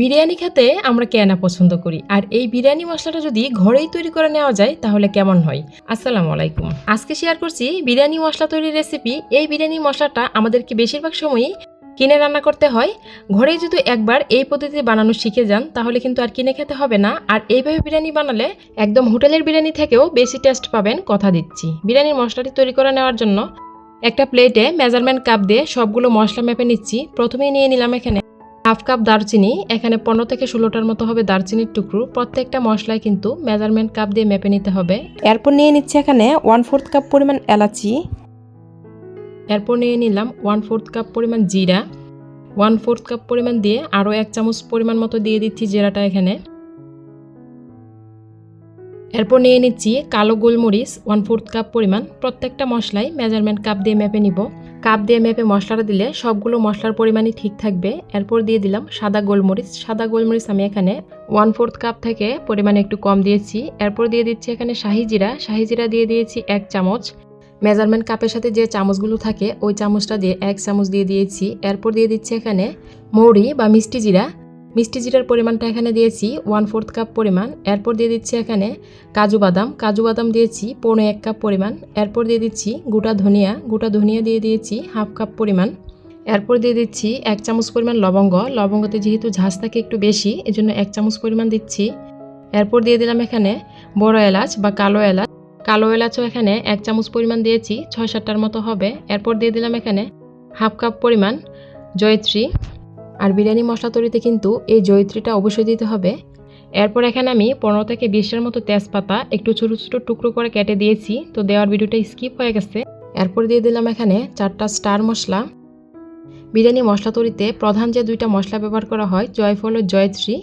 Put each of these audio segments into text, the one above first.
বিরিয়ানি খেতে আমরা কেনা পছন্দ করি। আর এই বিরিয়ানি মশলাটা যদি ঘরেই তৈরি করে নেওয়া যায়, তাহলে কেমন হয়? আসসালামু আলাইকুম। আজকে শেয়ার করছি বিরিয়ানি মশলা তৈরির রেসিপি এই বিরিয়ানি মশলাটা আমাদেরকে বেশিরভাগ সময়ই কিনে রান্না করতে হয়। ঘরেই যদি একবার এই পদ্ধতিতে বানানো শিখে যান, তাহলে কিন্তু আর কিনে খেতে হবে না। আর এইভাবে বিরিয়ানি বানালে একদম হোটেলের বিরিয়ানি থেকেও বেশি টেস্ট পাবেন, কথা দিচ্ছি। বিরিয়ানির মশলাটি তৈরি করে নেওয়ার জন্য একটা প্লেটে মেজারমেন্ট কাপ দিয়ে সবগুলো মশলা মেপে নিচ্ছি। প্রথমেই নিয়ে নিলাম এখানে হাফ কাপ দারচিনি এখানে পনেরো থেকে ষোলোটার মতো হবে দারচিনির টুকরো। প্রত্যেকটা মশলায় কিন্তু মেজারমেন্ট কাপ দিয়ে মেপে নিতে হবে। এরপর নিয়ে নিচ্ছি এখানে ওয়ান ফোর্থ কাপ পরিমাণ এলাচি। এরপর নিয়ে নিলাম ওয়ান ফোর্থ কাপ পরিমাণ জিরা। ওয়ান ফোর্থ কাপ পরিমাণ দিয়ে আরও এক চামচ পরিমাণ মতো দিয়ে দিচ্ছি জিরাটা এখানে। এরপর নিয়ে নিচ্ছি কালো গোলমরিচ ওয়ান ফোর্থ কাপ পরিমাণ। প্রত্যেকটা মশলাই মেজারমেন্ট কাপ দিয়ে মেপে নিব। কাপ দিয়ে মেপে মশলাটা দিলে সবগুলো মশলার পরিমাণই ঠিক থাকবে। এরপর দিয়ে দিলাম সাদা গোলমরিচ। সাদা গোলমরিচ আমি এখানে ওয়ান ফোর্থ কাপ থেকে পরিমাণে একটু কম দিয়েছি। এরপর দিয়ে দিচ্ছি এখানে শাহি জিরা। শাহি জিরা দিয়ে দিয়েছি এক চামচ। মেজারমেন্ট কাপের সাথে যে চামচগুলো থাকে, ওই চামচটা দিয়ে এক চামচ দিয়ে দিয়েছি। এরপর দিয়ে দিচ্ছি এখানে মৌরি বা মিষ্টি জিরা। মিষ্টি জিরার পরিমাণটা এখানে দিয়েছি ওয়ান ফোর্থ কাপ পরিমাণ। এরপর দিয়ে দিচ্ছি এখানে কাজু বাদাম। কাজু বাদাম দিয়েছি পৌনে এক কাপ পরিমাণ। এরপর দিয়ে দিচ্ছি গোটা ধনিয়া। গোটা ধনিয়া দিয়ে দিয়েছি হাফ কাপ পরিমাণ। এরপর দিয়ে দিচ্ছি এক চামচ পরিমাণ লবঙ্গ। লবঙ্গতে যেহেতু ঝাঁজ থাকে একটু বেশি, এজন্য এক চামচ পরিমাণ দিচ্ছি। এরপর দিয়ে দিলাম এখানে বড় এলাচ বা কালো এলাচ। কালো এলাচও এখানে এক চামচ পরিমাণ দিয়েছি, ছয় সাতটার মতো হবে। এরপর দিয়ে দিলাম এখানে হাফ কাপ পরিমাণ জয়ত্রী। আর বিরিয়ানি মশলা তৈরিতে কিন্তু এই জয়ত্রীটা অবশ্যই দিতে হবে। এরপর এখানে আমি পনেরো থেকে বিশটার মতো তেজপাতা একটু ছোটো ছোটো টুকরো করে কেটে দিয়েছি, তো দেওয়ার ভিডিওটা স্কিপ হয়ে গেছে। এরপর দিয়ে দিলাম এখানে চারটা স্টার মশলা। বিরিয়ানি মশলা তৈরিতে প্রধান যে দুইটা মশলা ব্যবহার করা হয়, জয়ফল ও জয়ত্রী।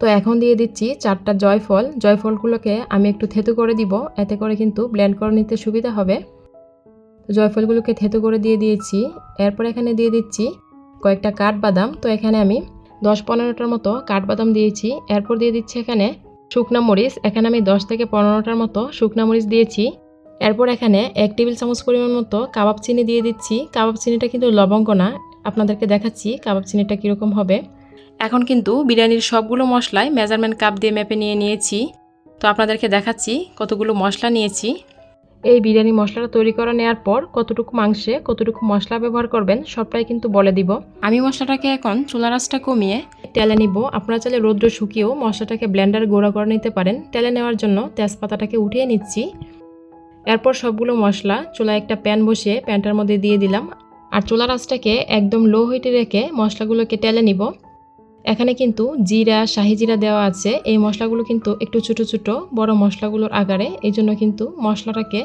তো এখন দিয়ে দিচ্ছি চারটা জয়ফল। জয়ফলগুলোকে আমি একটু থেতু করে দিব, এতে করে কিন্তু ব্লেন্ড করে নিতে সুবিধা হবে। জয়ফলগুলোকে থেতু করে দিয়ে দিয়েছি। এরপর এখানে দিয়ে দিচ্ছি কয়েকটা কাঠবাদাম, তো এখানে আমি দশ পনেরোটার মতো কাঠবাদাম দিয়েছি। এরপর দিয়ে দিচ্ছি এখানে শুকনা মরিচ, এখানে আমি দশ থেকে পনেরোটার মতো শুকনা মরিচ দিয়েছি। এরপর এখানে এক টেবিল চামচ পরিমাণ মতো কাবাব চিনি দিয়ে দিচ্ছি। কাবাব চিনিটা কিন্তু লবঙ্গ না, আপনাদেরকে দেখাচ্ছি কাবাব চিনিটা কীরকম হবে। এখন কিন্তু বিরিয়ানির সবগুলো মশলায় মেজারমেন্ট কাপ দিয়ে মেপে নিয়ে নিয়েছি। তো আপনাদেরকে দেখাচ্ছি কতগুলো মশলা নিয়েছি। এই বিরিয়ানি মশলাটা তৈরি করে নেওয়ার পর কতটুকু মাংসে, কতটুকু মশলা ব্যবহার করবেন সবটাই কিন্তু বলে দিব। আমি মশলাটাকে এখন চুলা রাসটা কমিয়ে তেলে নিব। আপনারা চাইলে রৌদ্র শুকিয়েও মশলাটাকে ব্লেন্ডারে গুঁড়া করে নিতে পারেন। তেলে নেওয়ার জন্য তেজপাতাটাকে উঠিয়ে নিচ্ছি। এরপর সবগুলো মশলা চুলায় একটা প্যান বসিয়ে প্যানটার মধ্যে দিয়ে দিলাম। আর চুলা রাসটাকে একদম লো হিটে রেখে মশলাগুলোকে তেলে নিব। এখানে কিন্তু জিরা, শাহি জিরা দেওয়া আছে। এই মশলাগুলো কিন্তু একটু ছোটো ছোটো, বড় মশলাগুলোর আকারে। এই জন্য কিন্তু মশলাটাকে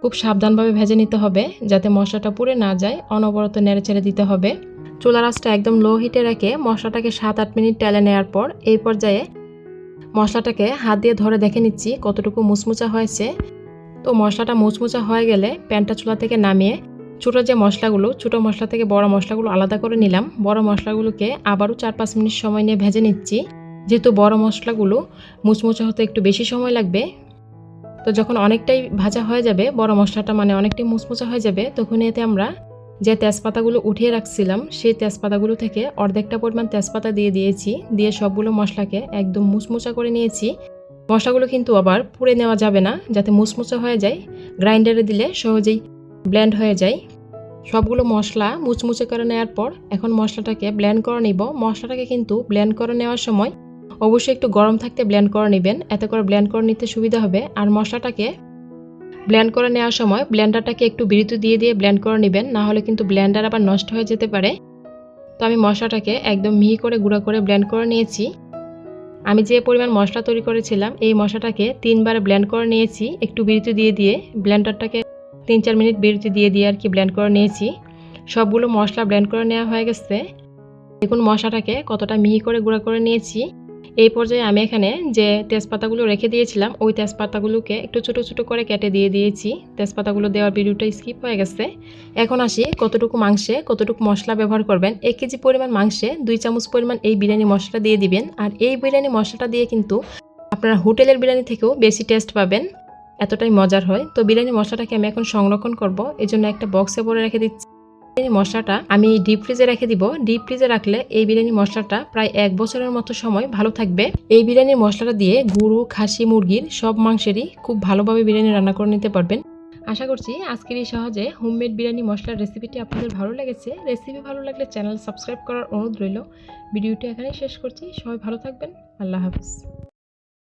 খুব সাবধানভাবে ভেজে নিতে হবে, যাতে মশলাটা পুড়ে না যায়, অনবরত নেড়ে ছেড়ে দিতে হবে। চুলা রাসটা একদম লো হিটে রেখে মশলাটাকে সাত আট মিনিট টেলে নেওয়ার পর এই পর্যায়ে মশলাটাকে হাত দিয়ে ধরে দেখে নিচ্ছি কতটুকু মুচমুচা হয়েছে। তো মশলাটা মুচমুচা হয়ে গেলে প্যানটা চুলা থেকে নামিয়ে ছোটো যে মশলাগুলো, ছোটো মশলা থেকে বড় মশলাগুলো আলাদা করে নিলাম। বড় মশলাগুলোকে আবারও চার পাঁচ মিনিট সময় নিয়ে ভেজে নিচ্ছি। যেহেতু বড় মশলাগুলো মুচমুচে হতে একটু বেশি সময় লাগবে, তো যখন অনেকটাই ভাজা হয়ে যাবে, বড় মশলাটা মানে অনেকটাই মুচমুচা হয়ে যাবে, তখন এতে আমরা যে তেজপাতাগুলো উঠিয়ে রাখছিলাম, সেই তেজপাতাগুলো থেকে অর্ধেকটা পরিমাণ তেজপাতা দিয়ে দিয়েছি। দিয়ে সবগুলো মশলাকে একদম মুচমুচা করে নিয়েছি। মশলাগুলো কিন্তু আবার পুড়ে নেওয়া যাবে না, যাতে মুচমুচা হয়ে যায়। গ্রাইন্ডারে দিলে সহজেই ব্লেন্ড হয়ে যায়। সবগুলো মশলা মুচমুচে করে নেওয়ার পর এখন মশলাটাকে ব্লেন্ড করে নিব। মশলাটাকে কিন্তু ব্লেন্ড করে নেওয়ার সময় অবশ্যই একটু গরম থাকতে ব্লেন্ড করে নেবেন। এতে করে ব্লেন্ড করে নিতে সুবিধা হবে। আর মশলাটাকে ব্লেন্ড করে নেওয়ার সময় ব্লেন্ডারটাকে একটু বিরত দিয়ে দিয়ে ব্লেন্ড করে নেবেন। না হলে কিন্তু ব্লেন্ডার আবার নষ্ট হয়ে যেতে পারে। তো আমি মশলাটাকে একদম মিহি করে গুঁড়ো করে ব্লেন্ড করে নিয়েছি। আমি যে পরিমাণ মশলা তৈরি করেছিলাম, এই মশলাটাকে তিনবার ব্লেন্ড করে নিয়েছি। একটু বিরতি দিয়ে দিয়ে ব্লেন্ডারটাকে তিন চার মিনিট বিরতি দিয়ে দিয়ে আর কি ব্লেন্ড করে নিয়েছি। সবগুলো মশলা ব্লেন্ড করে নেওয়া হয়ে গেছে। দেখুন মশলাটাকে কতটা মিহি করে গুঁড়া করে নিয়েছি। এই পর্যায়ে আমি এখানে যে তেজপাতাগুলো রেখে দিয়েছিলাম, ওই তেজপাতাগুলোকে একটু ছোটো ছোটো করে কেটে দিয়ে দিয়েছি। তেজপাতাগুলো দেওয়ার ভিডিওটা স্কিপ হয়ে গেছে। এখন আসি কতটুকু মাংসে কতটুকু মশলা ব্যবহার করবেন। এক কেজি পরিমাণ মাংসে দুই চামচ পরিমাণ এই বিরিয়ানি মশলা দিয়ে দিবেন। আর এই বিরিয়ানি মশলাটা দিয়ে কিন্তু আপনারা হোটেলের বিরিয়ানি থেকেও বেশি টেস্ট পাবেন। এতটাই মজার হয়। তো বিরিয়ানি মশলাটাকে আমি এখন সংরক্ষণ করব। জন্য একটা বক্সে ভরে রেখে দিচ্ছি। বিরিয়ানি মশলাটা আমি ডিপ ফ্রিজে রেখে দিব। ডিপ ফ্রিজে রাখলে এই বিরিয়ানি মশলাটা প্রায় এক বছরের মতো সময় ভালো থাকবে। এই বিরিয়ানির মশলাটা দিয়ে গরু খাসি, মুরগির সব মাংসেরই খুব ভালোভাবে বিরিয়ানি রান্না করে নিতে পারবেন। আশা করছি আজকের এই সহজে হোমমেড বিরিয়ানি মশলার রেসিপিটি আপনাদের ভালো লেগেছে। রেসিপি ভালো লাগলে চ্যানেল সাবস্ক্রাইব করার অনুরোধ রইল। ভিডিওটি এখানেই শেষ করছি। সবাই ভালো থাকবেন। আল্লাহ হাফিজ।